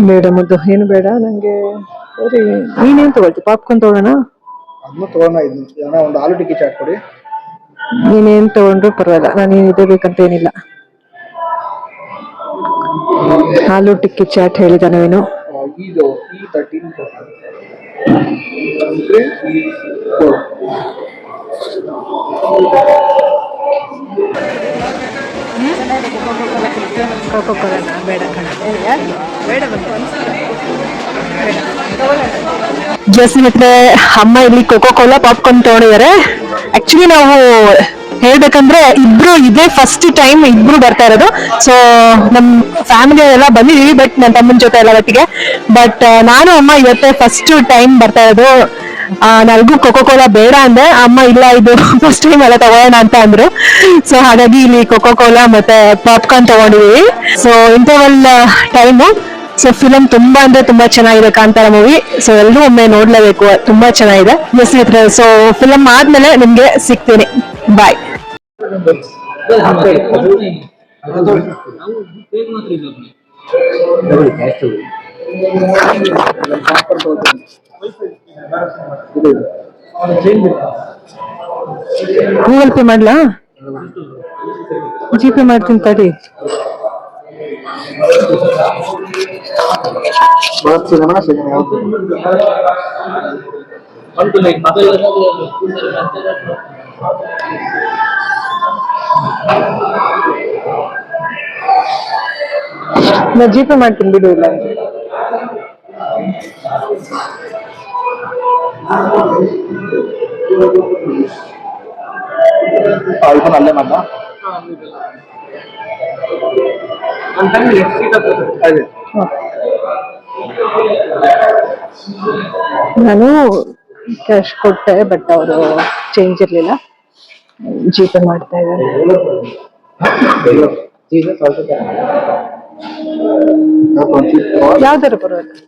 ಬೇಡ ಮುದ್ದು ಏನು ಬೇಡ ನನಗೆ ನೀನೇನ್ ತಗೊಳ್ತಿ? ಪಾಪ್ಕಾರ್ನ್ ತಗೊಳ್ಳೋಣ? ಅದನ್ನು ತಗೊಳ್ಳೋಣ ಇದನ್ನ ಒಂದು ಆಲೂ ಟಿಕ್ಕಿ ಚಾಟ್ ಕೊಡಿ. ನೀನೇನ್ ತಗೊಂಡ್ರು ಪರವಾಗಿಲ್ಲ ನಾನು ಇದೇ ಬೇಕಂತ ಏನಿಲ್ಲ ಆಲೂ ಟಿಕ್ಕಿ ಚಾಟ್ ಹೇಳಿದಾನೇನು ಇದು ಈ ತರ್ಟೀನ್ ಕೋಕೋ ಬೇಡ ಬೇಡ ಜಸ್ಟ್ ಸ್ನೇಹಿತರೆ ಅಮ್ಮ ಇಲ್ಲಿ ಕೋಕೋ ಕೋಲಾ ಪಾಪ್ಕಾರ್ನ್ ತಗೊಂಡಿದ್ದಾರೆ. ಆಕ್ಚುಲಿ ನಾವು ಹೇಳ್ಬೇಕಂದ್ರೆ ಇಬ್ರು ಇದೇ ಫಸ್ಟ್ ಟೈಮ್ ಇಬ್ರು ಬರ್ತಾ ಇರೋದು. ಸೊ ನಮ್ ಫ್ಯಾಮಿಲಿ ಎಲ್ಲ ಬಂದಿದೀವಿ ಬಟ್ ನನ್ನ ತಮ್ಮನ ಜೊತೆ ಎಲ್ಲ ಒಟ್ಟಿಗೆ. ಬಟ್ ನಾನು, ಅಮ್ಮ ಇವತ್ತೇ ಫಸ್ಟ್ ಟೈಮ್ ಬರ್ತಾ ಇರೋದು. ನನಗೂ ಕೊಕೋ ಕೋಲಾ ಬೇಡ ಅಂದೆ, ಅಮ್ಮ ಇಲ್ಲ, ಇದು ಫಸ್ಟ್ ಟೈಮ್ ಎಲ್ಲ ತಗೋಣ ಅಂತ ಅಂದ್ರು. ಸೊ ಹಾಗಾಗಿ ಇಲ್ಲಿ ಕೊಕೋ ಕೋಲಾ ಮತ್ತೆ popcorn ತಗೊಂಡಿದೀವಿ. So interval time so film ತುಂಬಾ ಅಂದ್ರೆ ತುಂಬಾ ಚೆನ್ನಾಗಿದೆ ಕಾಂತಾರ ಮೂವಿ ಸೊ ಎಲ್ಲರೂ ಒಮ್ಮೆ ನೋಡ್ಲೇಬೇಕು, ತುಂಬಾ ಚೆನ್ನಾಗಿದೆ. ಎಸ್ ಸೊ ಫಿಲಮ್ ಆದ್ಮೇಲೆ ನಿಮ್ಗೆ ಸಿಗ್ತೀನಿ. ಬಾಯ್ ಗೂಗಲ್ ಪೇ ಮಾಡ್ಲಾ ಜಿ ಪೇ ಮಾಡ್ತೀನಿ ತಡಿ ಸಿನಿಮಾ ಸಿನಿಮಾ ಯಾವ್ದು ನಾ ಜಿ ಪೇ ಮಾಡ್ತೀನಿ ಬಿಡು ಇಲ್ಲ ಐಫೋನ್ ಅಲ್ಲೇ ಅದೇ. ನಾನು ಕ್ಯಾಶ್ ಕೊಟ್ಟೆ ಬಟ್ ಅವರು ಚೇಂಜ್ ಇರ್ಲಿಲ್ಲ. ಜಿ ಪೇ ಮಾಡ್ತಾ ಇದ್ದಾರೆ. ಯಾವ್ದಾರು ಪರವಾಗಿಲ್ಲ.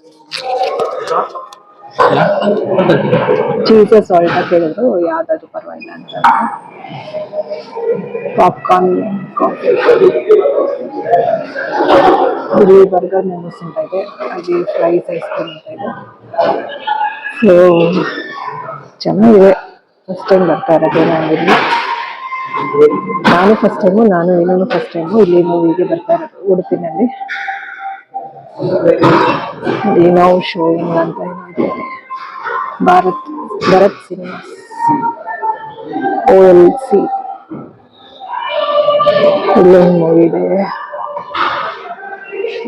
ಚೀಸ್ ಸಾಲ್ಟ್ ಕೇಳಿದ್ರು ಯಾವ್ದಾದ್ರು ಪರವಾಗಿಲ್ಲ ಅಂತ ಪಾಪ್ಕಾರ್ನ್ ಕಾಫಿ ಇಲ್ಲಿ ಬರ್ಗರ್ ಮೋಮೋಸ್ ಅಂತ ಇದೆ ಅಲ್ಲಿ ಫ್ರೈಸ್ ಐಸ್ ಕ್ರೀಮ್ ಅಂತ ಇದೆ ಸೊ ಚೆನ್ನಾಗಿದೆ ಫಸ್ಟ್ ಟೈಮ್ ಬರ್ತಾ ಇರೋದು ನಾನು ಇಲ್ಲಿ ನಾನು ಫಸ್ಟ್ ಟೈಮು ನಾನು ಇನ್ನೊಂದು ಫಸ್ಟ್ ಟೈಮು ಇಲ್ಲಿ ಮೂವಿಗೆ ಬರ್ತಾ ಇರೋದು ಉಡುಪಿನಲ್ಲಿ ಇಲ್ಲಿ ನಾವು ಶೋಯಿಂಗ್ ಅಂತ ಏನೋ ಇದೆ Bharat Bharat cinemas O L C ಇಲ್ಲೊಂದು ಮೂವಿ ಇದೆ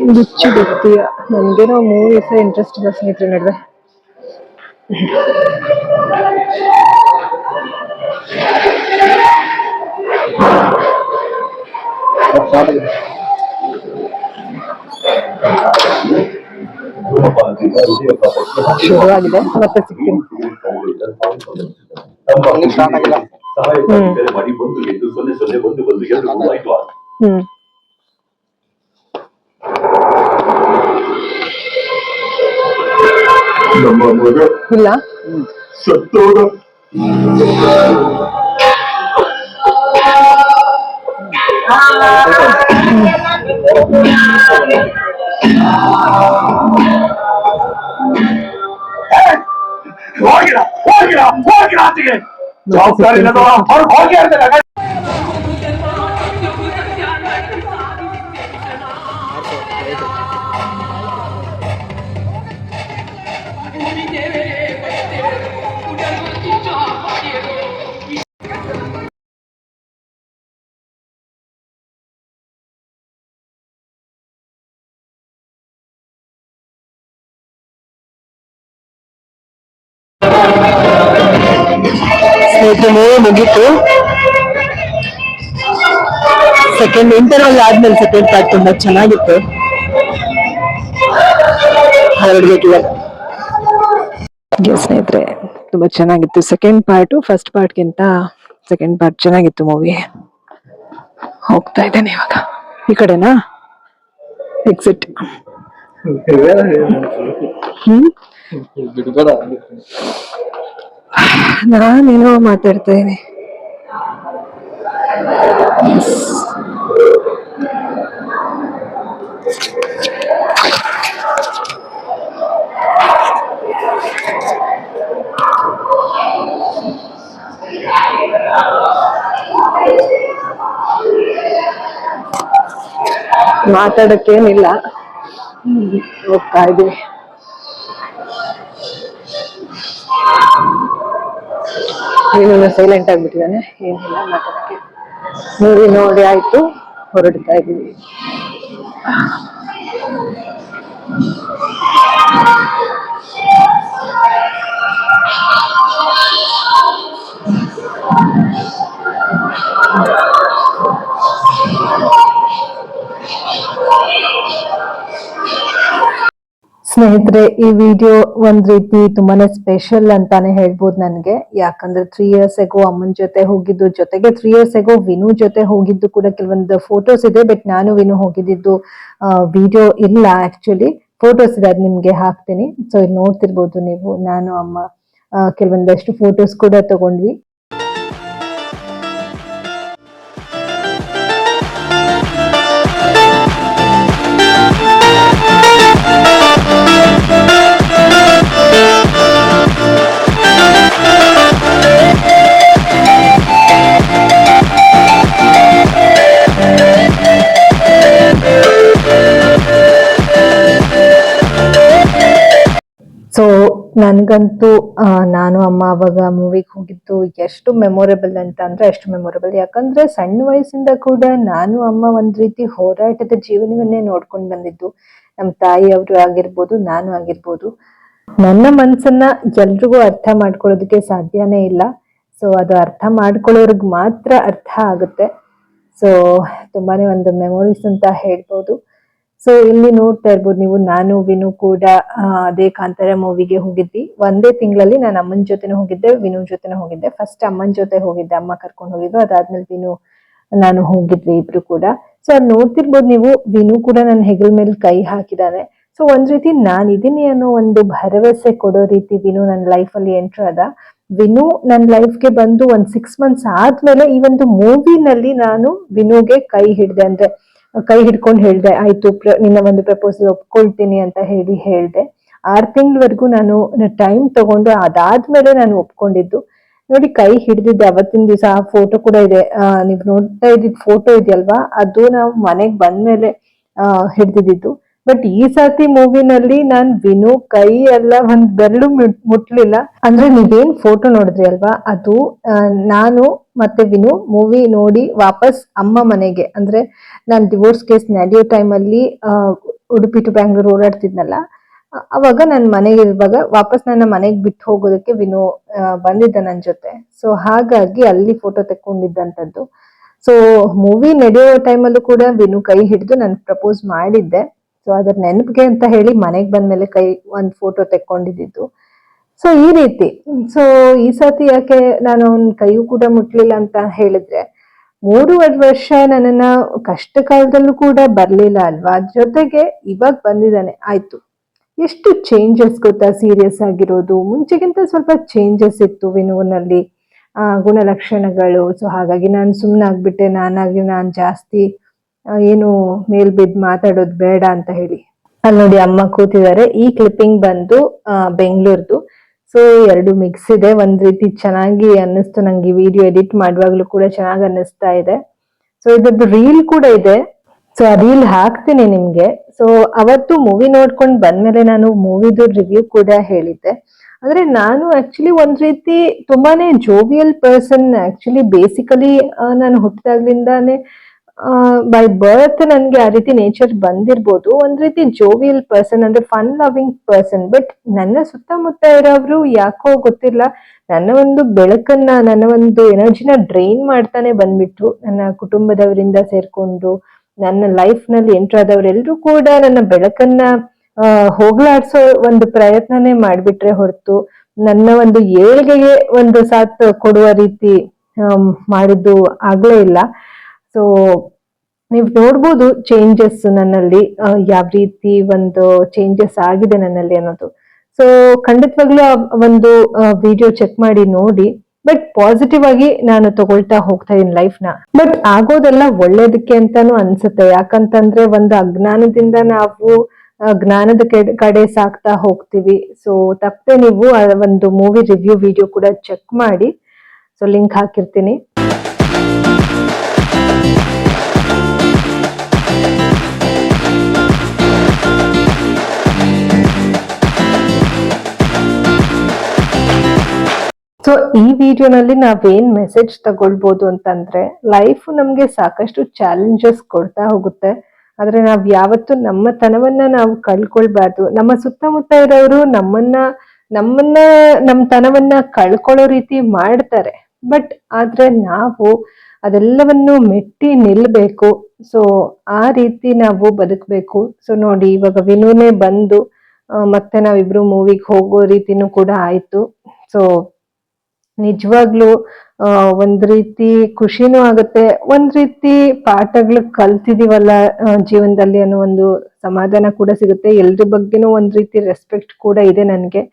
ಬಿಚ್ಚು ಗೊತ್ತೀಯ ನನ್ಗೇನೋ ಮೂವೀಸ್ ಇಂಟ್ರೆಸ್ಟ್ ಇಲ್ಲ ಸ್ನೇಹಿತರೆ ನಡುವೆ ಶುರುವಾಗಿದೆ ಮತ್ತೆ ಸಿಗ್ತೀನಿ ಸಹಾಯ ಮಾಡಿ ಒಂದು ಎಂಟು ಸೊನ್ನೆ ಸೊನ್ನೆ ಒಂದು ಒಂದು ಎರಡು ಮೂರು ಐದು ಆರು ಹ್ಮ್ ನಮ್ಮ ಮಗ ಇಲ್ಲ ಸತ್ತೋದ ಹೋಗಿಲ್ಲ ಹೋಗಿಲ್ಲ ಹೋಗಿಲ್ಲ ಆಚೆಗೆ ಜವಾಬ್ದಾರಿ ಇಲ್ಲದವ ಹೊರಗೆ ಹೋಗಿ ಅಂತಾರೆ ಸ್ನೇಹಿತರೆ ಮೂವಿ ಮುಗೀತು. ಸೆಕೆಂಡ್ ಇಂಟರ್ವಲ್ ಆದ್ಮೇಲೆ ಸೆಕೆಂಡ್ ಪಾರ್ಟ್ ತುಂಬಾ ಚೆನ್ನಾಗಿತ್ತು. ಸ್ನೇಹಿತರೆ ತುಂಬಾ ಚೆನ್ನಾಗಿತ್ತು. ಸೆಕೆಂಡ್ ಪಾರ್ಟ್ ಫಸ್ಟ್ ಪಾರ್ಟ್ಗಿಂತ ಸೆಕೆಂಡ್ ಪಾರ್ಟ್ ಚೆನ್ನಾಗಿತ್ತು ಮೂವಿ ಹೋಗ್ತಾ ಇದ್ದೇನೆ ಇವಾಗ. ಈ ಕಡೆನಾ? ಎಕ್ಸಿಟ್ ಹ್ಮ್? ನಾನೇನೋ ಮಾತಾಡ್ತಾ ಇದೀನಿ ಮಾತಾಡಕ್ಕೇನಿಲ್ಲ. ಹೋಗ್ತಾ ಇದೀವಿ ನೀನು ಸೈಲೆಂಟ್ ಆಗ್ಬಿಟ್ಟಿದ್ದಾನೆ. ಏನಿಲ್ಲ ಮಾತಾಡಕ್ಕೆ. ಮೂವಿ ನೋಡಿ ಆಯ್ತು. ಹೊರಡ್ತಾ ಇದೀವಿ ಸ್ನೇಹಿತರೆ, ಈ ವಿಡಿಯೋ ಒಂದ್ ರೀತಿ ತುಂಬಾನೇ ಸ್ಪೆಷಲ್ ಅಂತಾನೆ ಹೇಳ್ಬೋದು ನನಗೆ. ಯಾಕಂದ್ರೆ ತ್ರೀ ಇಯರ್ಸ್ ಎಗೋ ಅಮ್ಮನ ಜೊತೆ ಹೋಗಿದ್ದು, ಜೊತೆಗೆ ತ್ರೀ ಇಯರ್ಸ್ ಎಗೋ ವಿನು ಜೊತೆ ಹೋಗಿದ್ದು ಕೂಡ ಕೆಲವೊಂದು ಫೋಟೋಸ್ ಇದೆ ಬಟ್ ನಾನು ವಿನು ಹೋಗಿದ್ದು ವಿಡಿಯೋ ಇಲ್ಲ ಆಕ್ಚುಲಿ ಫೋಟೋಸ್ ಇದೆ, ಅದು ನಿಮ್ಗೆ ಹಾಕ್ತೀನಿ. ಸೊ ಇಲ್ಲಿ ನೋಡ್ತಿರ್ಬೋದು ನೀವು, ನಾನು, ಅಮ್ಮ ಕೆಲವೊಂದಷ್ಟು ಫೋಟೋಸ್ ಕೂಡ ತಗೊಂಡ್ವಿ. ಸೊ ನನಗಂತೂ ನಾನು, ಅಮ್ಮ ಅವಾಗ ಮೂವಿಗೆ ಹೋಗಿದ್ದು ಎಷ್ಟು ಮೆಮೊರೇಬಲ್ ಅಂತ ಅಂದ್ರೆ ಎಷ್ಟು ಮೆಮೊರೇಬಲ್ ಯಾಕಂದ್ರೆ ಸಣ್ಣ ವಯಸ್ಸಿಂದ ಕೂಡ ನಾನು, ಅಮ್ಮ ಒಂದ್ ರೀತಿ ಹೋರಾಟದ ಜೀವನವನ್ನೇ ನೋಡ್ಕೊಂಡು ಬಂದಿದ್ದು. ನಮ್ಮ ತಾಯಿಯವರು ಆಗಿರ್ಬೋದು, ನಾನು ಆಗಿರ್ಬೋದು. ನನ್ನ ಮನ್ಸನ್ನ ಎಲ್ರಿಗೂ ಅರ್ಥ ಮಾಡ್ಕೊಳ್ಳೋದಕ್ಕೆ ಸಾಧ್ಯನೇ ಇಲ್ಲ. ಸೊ ಅದು ಅರ್ಥ ಮಾಡ್ಕೊಳ್ಳೋರ್ಗ್ ಮಾತ್ರ ಅರ್ಥ ಆಗುತ್ತೆ. ಸೊ ತುಂಬಾನೇ ಒಂದು ಮೆಮೊರೀಸ್ ಅಂತ ಹೇಳ್ಬೋದು. ಸೊ ಇಲ್ಲಿ ನೋಡ್ತಾ ಇರ್ಬೋದು ನೀವು, ನಾನು, ವಿನು ಕೂಡ ಅದೇ ಕಾಂತಾರ ಮೂವಿಗೆ ಹೋಗಿದ್ವಿ. ಒಂದೇ ತಿಂಗಳಲ್ಲಿ ನಾನು ಅಮ್ಮನ ಜೊತೆನೂ ಹೋಗಿದ್ದೆ ವಿನು ಜೊತೆನೂ ಹೋಗಿದ್ದೆ. ಫಸ್ಟ್ ಅಮ್ಮನ ಜೊತೆ ಹೋಗಿದ್ದೆ, ಅಮ್ಮ ಕರ್ಕೊಂಡು ಹೋಗಿದ್ದು. ಅದಾದ್ಮೇಲೆ ವಿನು, ನಾನು ಹೋಗಿದ್ವಿ ಇಬ್ರು ಕೂಡ. ಸೊ ಅದ್ ನೋಡ್ತಿರ್ಬೋದು ನೀವು, ವಿನು ಕೂಡ ನನ್ನ ಹೆಗಲ್ ಮೇಲೆ ಕೈ ಹಾಕಿದಾನೆ. ಸೊ ಒಂದ್ ರೀತಿ ನಾನು ಇದೀನಿ ಅನ್ನೋ ಒಂದು ಭರವಸೆ ಕೊಡೋ ರೀತಿ ವಿನು ನನ್ನ ಲೈಫಲ್ಲಿ ಎಂಟ್ರ್ ಅದ ವಿನು ನನ್ನ ಲೈಫ್ಗೆ ಬಂದು ಒಂದ್ ಸಿಕ್ಸ್ ಮಂತ್ಸ್ ಆದ್ಮೇಲೆ ಈ ಒಂದು ಮೂವಿನಲ್ಲಿ ನಾನು ವಿನುಗೆ ಕೈ ಹಿಡ್ದೆ. ಅಂದ್ರೆ ಕೈ ಹಿಡ್ಕೊಂಡು ಹೇಳ್ದೆ, ಆಯ್ತು ನಿನ್ನ ಒಂದು ಪ್ರಪೋಸಲ್ ಒಪ್ಕೊಳ್ತೀನಿ ಅಂತ ಹೇಳಿ ಹೇಳ್ದೆ. ಆರು ತಿಂಗಳವರೆಗೂ ನಾನು ಟೈಮ್ ತಗೊಂಡು ಅದಾದ್ಮೇಲೆ ನಾನು ಒಪ್ಕೊಂಡಿದ್ದು. ನೋಡಿ, ಕೈ ಹಿಡಿದಿದ್ದೆ, ಅವತ್ತಿನ ದಿವಸ ಆ ಫೋಟೋ ಕೂಡ ಇದೆ. ನೀವು ನೋಡ್ತಾ ಇದ್ದಿದ್ದು ಫೋಟೋ ಇದೆಯಲ್ವಾ? ಅದು ನಾವು ಮನೆಗೆ ಬಂದ್ಮೇಲೆ ಮೇಲೆ ಹಿಡ್ದಿದ್ದು. ಬಟ್ ಈ ಸರ್ತಿ ಮೂವಿನಲ್ಲಿ ನಾನ್ ವಿನು ಕೈ ಎಲ್ಲ ಒಂದ್ ಬೆರಳು ಮುಟ್- ಮುಟ್ಲಿಲ್ಲ. ಅಂದ್ರೆ ನೀವೇನ್ ಫೋಟೋ ನೋಡಿದ್ರಿ ಅಲ್ವಾ? ಅದು ನಾನು ಮತ್ತೆ ವಿನು ಮೂವಿ ನೋಡಿ ವಾಪಸ್ ಅಮ್ಮ ಮನೆಗೆ. ಅಂದ್ರೆ ನಾನ್ ಡಿವೋರ್ಸ್ ಕೇಸ್ ನಡೆಯೋ ಟೈಮಲ್ಲಿ ಉಡುಪಿ ಟು ಬ್ಯಾಂಗ್ಳೂರ್ ಓಡಾಡ್ತಿದ್ನಲ್ಲ ಅವಾಗ ನನ್ನ ಮನೆಗೆ ಇರುವಾಗ ವಾಪಸ್ ನನ್ನ ಮನೆಗೆ ಬಿಟ್ಟು ಹೋಗೋದಕ್ಕೆ ವಿನು ಬಂದಿದ್ದ ನನ್ನ ಜೊತೆ. ಸೊ ಹಾಗಾಗಿ ಅಲ್ಲಿ ಫೋಟೋ ತೆಕ್ಕೊಂಡಿದ್ದಂಥದ್ದು ಸೊ ಮೂವಿ ನಡೆಯೋ ಟೈಮಲ್ಲೂ ಕೂಡ ವಿನು ಕೈ ಹಿಡಿದು ನಾನು ಪ್ರಪೋಸ್ ಮಾಡಿದ್ದೆ. ಸೊ ಅದ್ರ ನೆನಪಿಗೆ ಅಂತ ಹೇಳಿ ಮನೆಗೆ ಬಂದ್ಮೇಲೆ ಕೈ ಒಂದು ಫೋಟೋ ತೆಕ್ಕೊಂಡಿದ್ದು ಸೊ ಈ ರೀತಿ. ಸೊ ಈ ಸತಿ ಯಾಕೆ ನಾನು ಅವ್ನ ಕೈಯೂ ಕೂಡ ಮುಟ್ಲಿಲ್ಲ ಅಂತ ಹೇಳಿದ್ರೆ, ಮೂರುವರೆ ವರ್ಷ ನನ್ನನ್ನ ಕಷ್ಟ ಕಾಲದಲ್ಲೂ ಕೂಡ ಬರ್ಲಿಲ್ಲ ಅಲ್ವಾ? ಜೊತೆಗೆ ಇವಾಗ ಬಂದಿದ್ದಾನೆ. ಆಯ್ತು. ಎಷ್ಟು ಚೇಂಜಸ್ ಗೊತ್ತಾ? ಸೀರಿಯಸ್ ಆಗಿರೋದು. ಮುಂಚೆಗಿಂತ ಸ್ವಲ್ಪ ಚೇಂಜಸ್ ಇತ್ತು ವಿನೋನಲ್ಲಿ ಗುಣಲಕ್ಷಣಗಳು. ಸೊ ಹಾಗಾಗಿ ನಾನು ಸುಮ್ಮನೆ ಆಗ್ಬಿಟ್ಟೆ ನಾನಾಗಿ ನಾನು ಜಾಸ್ತಿ ಏನು ಮೇಲ್ ಬಿದ್ದು ಮಾತಾಡೋದು ಬೇಡ ಅಂತ ಹೇಳಿ. ಅಲ್ಲಿ ನೋಡಿ ಅಮ್ಮ ಕೂತಿದ್ದಾರೆ. ಈ ಕ್ಲಿಪ್ಪಿಂಗ್ ಬಂದು ಬೆಂಗಳೂರ್ದು. ಸೊ ಎರಡು ಮಿಕ್ಸ್ ಇದೆ. ಒಂದ್ ರೀತಿ ಚೆನ್ನಾಗಿ ಅನ್ನಿಸ್ತು. ನಂಗೆ ವಿಡಿಯೋ ಎಡಿಟ್ ಮಾಡುವಾಗ್ಲೂ ಕೂಡ ಚೆನ್ನಾಗಿ ಅನ್ನಿಸ್ತಾ ಇದೆ. ಸೊ ಇದ್ರದ್ದು ರೀಲ್ ಕೂಡ ಇದೆ. ಸೊ ಆ ರೀಲ್ ಹಾಕ್ತೀನಿ ನಿಮ್ಗೆ. ಸೊ ಅವತ್ತು ಮೂವಿ ನೋಡ್ಕೊಂಡು ಬಂದ್ಮೇಲೆ ನಾನು ಮೂವಿದು ರಿವ್ಯೂ ಕೂಡ ಹೇಳಿದ್ದೆ. ಅಂದ್ರೆ ನಾನು ಆಕ್ಚುಲಿ ಒಂದ್ ರೀತಿ ತುಂಬಾನೇ ಜೋವಿಯಲ್ ಪರ್ಸನ್ ಆಕ್ಚುಲಿ ಬೇಸಿಕಲಿ ನಾನು ಹುಟ್ಟಿದಾಗ್ಲಿಂದಾನೇ ಬೈ ಬರ್ತ್ ನನ್ಗೆ ಆ ರೀತಿ ನೇಚರ್ ಬಂದಿರ್ಬೋದು. ಒಂದ್ ರೀತಿ ಜೋವಿಯಲ್ ಪರ್ಸನ್ ಅಂದ್ರೆ ಫನ್ ಲವಿಂಗ್ ಪರ್ಸನ್ ಬಟ್ ನನ್ನ ಸುತ್ತಮುತ್ತ ಇರೋರು ಯಾಕೋ ಗೊತ್ತಿಲ್ಲ. ನನ್ನ ಒಂದು ಬೆಳಕನ್ನ, ನನ್ನ ಒಂದು ಎನರ್ಜಿನ ಡ್ರೈನ್ ಮಾಡ್ತಾನೆ ಬಂದ್ಬಿಟ್ರು. ನನ್ನ ಕುಟುಂಬದವರಿಂದ ಸೇರ್ಕೊಂಡು, ನನ್ನ ಲೈಫ್ನಲ್ಲಿ ಎಂಟರ್ ಆದವರೆಲ್ಲರೂ ಕೂಡ ನನ್ನ ಬೆಳಕನ್ನ ಹೋಗ್ಲಾಡ್ಸೋ ಒಂದು ಪ್ರಯತ್ನನೇ ಮಾಡ್ಬಿಟ್ರೆ ಹೊರತು, ನನ್ನ ಒಂದು ಏಳ್ಗೆಗೆ ಒಂದು ಸಾಥ್ ಕೊಡುವ ರೀತಿ ಮಾಡಿದ್ದು ಆಗ್ಲೇ ಇಲ್ಲ. ಸೊ ನೀವು ನೋಡ್ಬೋದು ಚೇಂಜಸ್ ನನ್ನಲ್ಲಿ ಯಾವ ರೀತಿ ಒಂದು ಚೇಂಜಸ್ ಆಗಿದೆ ನನ್ನಲ್ಲಿ ಅನ್ನೋದು. ಸೊ ಖಂಡಿತವಾಗ್ಲೂ ಒಂದು ವಿಡಿಯೋ ಚೆಕ್ ಮಾಡಿ ನೋಡಿ ಬಟ್ ಪಾಸಿಟಿವ್ ಆಗಿ ನಾನು ತಗೊಳ್ತಾ ಹೋಗ್ತಾ ಇದ್ದೀನಿ ಲೈಫ್ನ. ಬಟ್ ಆಗೋದೆಲ್ಲ ಒಳ್ಳೇದಕ್ಕೆ ಅಂತಾನು ಅನ್ಸುತ್ತೆ. ಯಾಕಂತಂದ್ರೆ ಒಂದು ಅಜ್ಞಾನದಿಂದ ನಾವು ಜ್ಞಾನದ ಕೆಡ್- ಕಡೆ ಸಾಕ್ತಾ ಹೋಗ್ತೀವಿ. ಸೊ ತಪ್ಪದೆ ನೀವು ಒಂದು ಮೂವಿ ರಿವ್ಯೂ ವಿಡಿಯೋ ಕೂಡ ಚೆಕ್ ಮಾಡಿ. ಸೊ ಲಿಂಕ್ ಹಾಕಿರ್ತೀನಿ. ಸೊ ಈ ವಿಡಿಯೋನಲ್ಲಿ ನಾವೇನ್ ಮೆಸೇಜ್ ತಗೊಳ್ಬೋದು ಅಂತಂದ್ರೆ ಲೈಫ್ ನಮ್ಗೆ ಸಾಕಷ್ಟು ಚಾಲೆಂಜಸ್ ಕೊಡ್ತಾ ಹೋಗುತ್ತೆ. ಆದ್ರೆ ನಾವ್ ಯಾವತ್ತು ನಮ್ಮ ತನವನ್ನ ನಾವು ಕಳ್ಕೊಳ್ಬಾರ್ದು. ನಮ್ಮ ಸುತ್ತಮುತ್ತ ಇರೋರು ನಮ್ಮನ್ನ ನಮ್ಮನ್ನ ನಮ್ಮ ತನವನ್ನ ಕಳ್ಕೊಳ್ಳೋ ರೀತಿ ಮಾಡ್ತಾರೆ. ಬಟ್ ಆದ್ರೆ ನಾವು ಅದೆಲ್ಲವನ್ನು ಮೆಟ್ಟಿ ನಿಲ್ಬೇಕು. ಸೊ ಆ ರೀತಿ ನಾವು ಬದುಕಬೇಕು. ಸೊ ನೋಡಿ, ಇವಾಗ ವಿನೂನೇ ಬಂದು ಮತ್ತೆ ನಾವಿಬ್ರು ಮೂವಿಗೆ ಹೋಗೋ ರೀತಿನೂ ಕೂಡ ಆಯ್ತು. ಸೊ ನಿಜವಾಗ್ಲೂ ಒಂದು ರೀತಿ ಖುಷಿನೂ ಆಗುತ್ತೆ. ಒಂದ್ ರೀತಿ ಪಾಠಗಳು ಕಲ್ತಿದೀವಲ್ಲ ಜೀವನದಲ್ಲಿ ಅನ್ನೋ ಒಂದು ಸಮಾಧಾನ ಕೂಡ ಸಿಗುತ್ತೆ. ಎಲ್ರ ಬಗ್ಗೆನೂ ಒಂದ್ ರೀತಿ ರೆಸ್ಪೆಕ್ಟ್ ಕೂಡ ಇದೆ ನನಗೆ.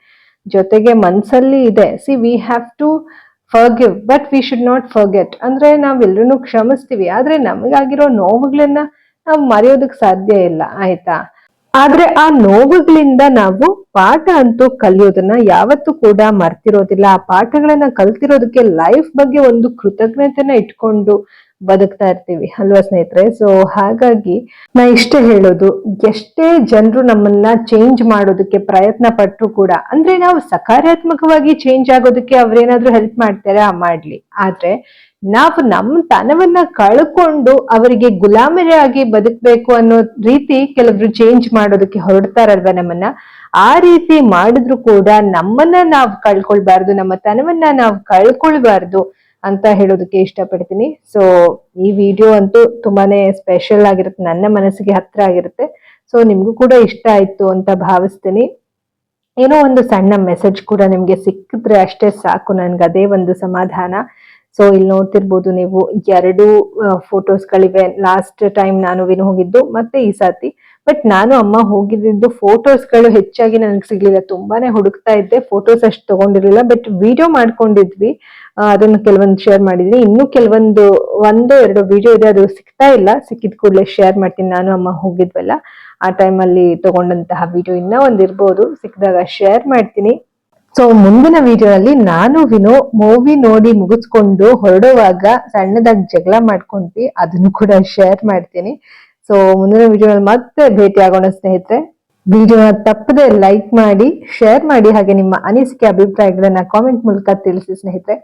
ಜೊತೆಗೆ ಮನ್ಸಲ್ಲಿ ಇದೆ. See we have to forgive but we should not forget ಅಂದ್ರೆ ನಾವೆಲ್ಲರೂ ಕ್ಷಮಿಸ್ತೀವಿ. ಆದ್ರೆ ನಮಗಾಗಿರೋ ನೋವುಗಳನ್ನ ನಾವು ಮರೆಯೋದಕ್ಕೆ ಸಾಧ್ಯ ಇಲ್ಲ. ಆಯ್ತಾ? ಆದ್ರೆ ಆ ನೋವುಗಳಿಂದ ನಾವು ಪಾಠ ಅಂತೂ ಕಲಿಯೋದನ್ನ ಯಾವತ್ತೂ ಕೂಡ ಮರ್ತಿರೋದಿಲ್ಲ. ಆ ಪಾಠಗಳನ್ನ ಕಲ್ತಿರೋದಕ್ಕೆ ಲೈಫ್ ಬಗ್ಗೆ ಒಂದು ಕೃತಜ್ಞತೆನ ಇಟ್ಕೊಂಡು ಬದುಕ್ತಾ ಇರ್ತೀವಿ. ಅಲ್ವಾ ಸ್ನೇಹಿತರೆ? ಸೊ ಹಾಗಾಗಿ ನಾ ಇಷ್ಟೇ ಹೇಳೋದು, ಎಷ್ಟೇ ಜನರು ನಮ್ಮನ್ನ ಚೇಂಜ್ ಮಾಡೋದಕ್ಕೆ ಪ್ರಯತ್ನ ಪಟ್ಟರು ಕೂಡ, ಅಂದ್ರೆ ನಾವು ಸಕಾರಾತ್ಮಕವಾಗಿ ಚೇಂಜ್ ಆಗೋದಕ್ಕೆ ಅವ್ರೇನಾದ್ರೂ ಹೆಲ್ಪ್ ಮಾಡ್ತಾರೆ? ಮಾಡ್ಲಿ. ಆದ್ರೆ ನಾವು ನಮ್ಮ ತನವನ್ನ ಕಳ್ಕೊಂಡು ಅವರಿಗೆ ಗುಲಾಮರಾಗಿ ಬದುಕಬೇಕು ಅನ್ನೋ ರೀತಿ ಕೆಲವರು ಚೇಂಜ್ ಮಾಡೋದಕ್ಕೆ ಹೊರಡ್ತಾರಲ್ವ ನಮ್ಮನ್ನ? ಆ ರೀತಿ ಮಾಡಿದ್ರು ಕೂಡ ನಮ್ಮನ್ನ ನಾವು ಕಳ್ಕೊಳ್ಬಾರ್ದು, ನಮ್ಮ ತನವನ್ನ ನಾವು ಕಳ್ಕೊಳ್ಬಾರ್ದು ಅಂತ ಹೇಳೋದಕ್ಕೆ ಇಷ್ಟಪಡ್ತೀನಿ. ಸೊ ಈ ವಿಡಿಯೋ ಅಂತೂ ತುಂಬಾನೇ ಸ್ಪೆಷಲ್ ಆಗಿರುತ್ತೆ, ನನ್ನ ಮನಸ್ಸಿಗೆ ಹತ್ರ ಆಗಿರುತ್ತೆ. ಸೊ ನಿಮ್ಗೂ ಕೂಡ ಇಷ್ಟ ಆಯ್ತು ಅಂತ ಭಾವಿಸ್ತೀನಿ. ಏನೋ ಒಂದು ಸಣ್ಣ ಮೆಸೇಜ್ ಕೂಡ ನಿಮ್ಗೆ ಸಿಕ್ಕಿದ್ರೆ ಅಷ್ಟೇ ಸಾಕು. ನನ್ಗೆ ಅದೇ ಒಂದು ಸಮಾಧಾನ. ಸೊ ಇಲ್ಲಿ ನೋಡ್ತಿರ್ಬೋದು ನೀವು ಎರಡು ಫೋಟೋಸ್ಗಳಿವೆ ಲಾಸ್ಟ್ ಟೈಮ್ ನಾನು ವಿನ್ ಹೋಗಿದ್ದು, ಮತ್ತೆ ಈ ಸಾತಿ ಬಟ್ ನಾನು ಅಮ್ಮ ಹೋಗಿದ್ದು ಫೋಟೋಸ್ಗಳು ಹೆಚ್ಚಾಗಿ ನನಗೆ ಸಿಗ್ಲಿಲ್ಲ. ತುಂಬಾನೇ ಹುಡುಕ್ತಾ ಇದ್ದೆ. ಫೋಟೋಸ್ ಅಷ್ಟು ತಗೊಂಡಿರ್ಲಿಲ್ಲ. ಬಟ್ ವಿಡಿಯೋ ಮಾಡ್ಕೊಂಡಿದ್ವಿ. ಅದನ್ನು ಕೆಲವೊಂದು ಶೇರ್ ಮಾಡಿದ್ವಿ ಇನ್ನು ಕೆಲವೊಂದು, ಒಂದು ಎರಡು ವಿಡಿಯೋ ಇದೆ, ಅದು ಸಿಗ್ತಾ ಇಲ್ಲ. ಸಿಕ್ಕಿದ ಕೂಡಲೇ ಶೇರ್ ಮಾಡ್ತೀನಿ. ನಾನು ಅಮ್ಮ ಹೋಗಿದ್ವಲ್ಲ, ಆ ಟೈಮಲ್ಲಿ ತಗೊಂಡಂತಹ ವಿಡಿಯೋ ಇನ್ನೂ ಒಂದು ಇರ್ಬೋದು ಸಿಕ್ಕಿದಾಗ ಶೇರ್ ಮಾಡ್ತೀನಿ. ಸೊ ಮುಂದಿನ ವಿಡಿಯೋದಲ್ಲಿ ನಾನು, ವಿನೋ ಮೂವಿ ನೋಡಿ ಮುಗಿಸ್ಕೊಂಡು ಹೊರಡುವಾಗ ಸಣ್ಣದಾಗಿ ಜಗಳ ಮಾಡ್ಕೊಂಡ್ವಿ. ಅದನ್ನು ಕೂಡ ಶೇರ್ ಮಾಡ್ತೀನಿ. ಸೊ ಮುಂದಿನ ವಿಡಿಯೋದಲ್ಲಿ ಮತ್ತೆ ಭೇಟಿ ಆಗೋಣ ಸ್ನೇಹಿತರೆ ವಿಡಿಯೋನ ತಪ್ಪದೆ ಲೈಕ್ ಮಾಡಿ ಶೇರ್ ಮಾಡಿ ಹಾಗೆ ನಿಮ್ಮ ಅನಿಸಿಕೆ, ಅಭಿಪ್ರಾಯಗಳನ್ನ ಕಾಮೆಂಟ್ ಮೂಲಕ ತಿಳಿಸಿ, ಸ್ನೇಹಿತರೆ.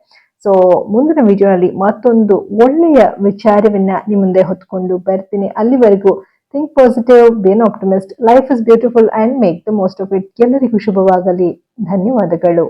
ಸೊ ಮುಂದಿನ ವಿಡಿಯೋನಲ್ಲಿ ಮತ್ತೊಂದು ಒಳ್ಳೆಯ ವಿಚಾರವನ್ನ ನಿಮ್ಮ ಮುಂದೆ ಹೊತ್ಕೊಂಡು ಬರ್ತೀನಿ. ಅಲ್ಲಿವರೆಗೂ think positive be an optimist life is beautiful and make the most of it ಎಲ್ಲರಿಗೂ ಶುಭವಾಗಲಿ. ಧನ್ಯವಾದಗಳು.